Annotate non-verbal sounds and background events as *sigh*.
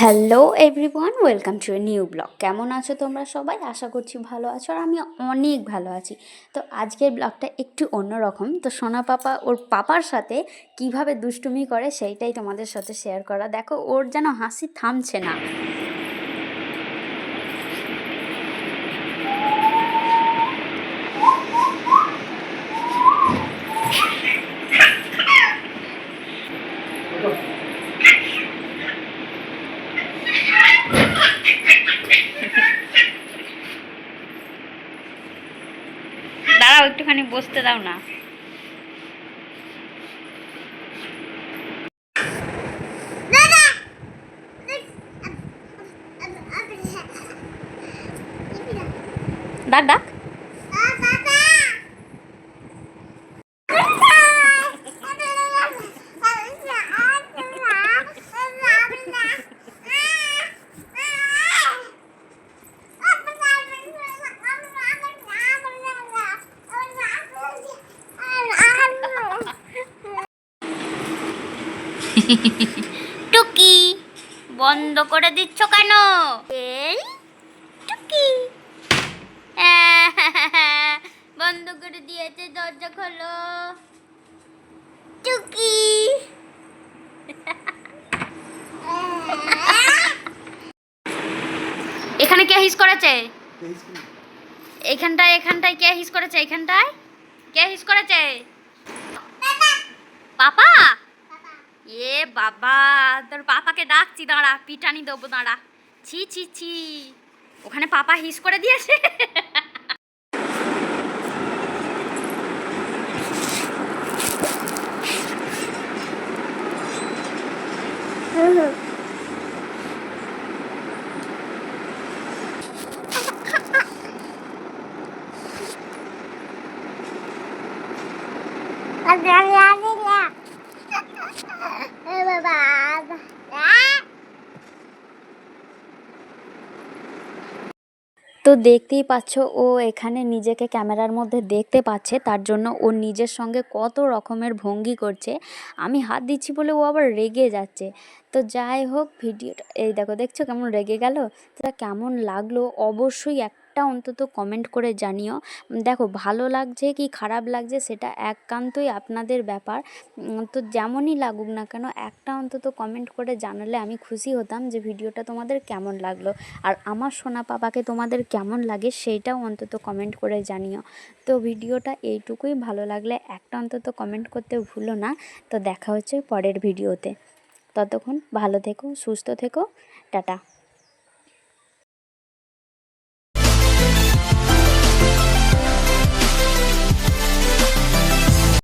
Hello everyone welcome to a new blog কেমন আছো তোমরা সবাই? আশা করছি ভালো আছো আর আমি অনেক ভালো আছি। তো আজকের ব্লগটা একটু অন্যরকম। তো সোনা পাপা, ওর পাপার সাথে কীভাবে দুষ্টুমি করে সেইটাই তোমাদের সাথে শেয়ার করা। দেখো, ওর যেন হাসি থামছে না। দাঁড়াও একটুখানি বসতে দাও না। ডাক ডাক। *laughs* টুকি বন্ধ করে দিচ্ছ কেন? এই টুকি। *laughs* বন্ধ করে দিয়েছে দরজা খোলো। টুকি। *laughs* এখানে কে হিস করেছে? এখানটায় এখানটায় কে হিস করেছে? এখানটায় কে হিস করেছে? পাপা বাবা, তোর পাপাকে ডাকছি, দাঁড়া, পিটানি দেবো, দাঁড়া। ছি ছি ছি। ওখানে পাপা হিস করে দিয়েছে। তো দেখতেই পাচ্ছ, ও এখানে নিজেকে ক্যামেরার মধ্যে দেখতে পাচ্ছে, তার জন্য ও নিজের সঙ্গে কত রকমের ভঙ্গি করছে। আমি হাত দিচ্ছি বলে ও আবার রেগে যাচ্ছে। তো যাই হোক, ভিডিওটা, এই দেখো, দেখছ কেমন রেগে গেল? তা কেমন লাগল? অবশ্যই একটা অন্তত কমেন্ট করে জানিও। দেখো, ভালো লাগছে কি খারাপ লাগছে সেটা একান্তই আপনাদের ব্যাপার। তো যেমনই লাগুক না কেন, একটা অন্তত কমেন্ট করে জানালে আমি খুশি হতাম যে ভিডিওটা তোমাদের কেমন লাগল। আর আমার সোনা পাপাকে তোমাদের কেমন লাগে সেইটাও অন্তত কমেন্ট করে জানিও। তো ভিডিওটা এইটুকুই, ভালো লাগলে একটা অন্তত কমেন্ট করতে ভুলো না। তো দেখা হচ্ছে পরের ভিডিওতে। ততক্ষণ ভালো থেকো, সুস্থ থেকো, টাটা।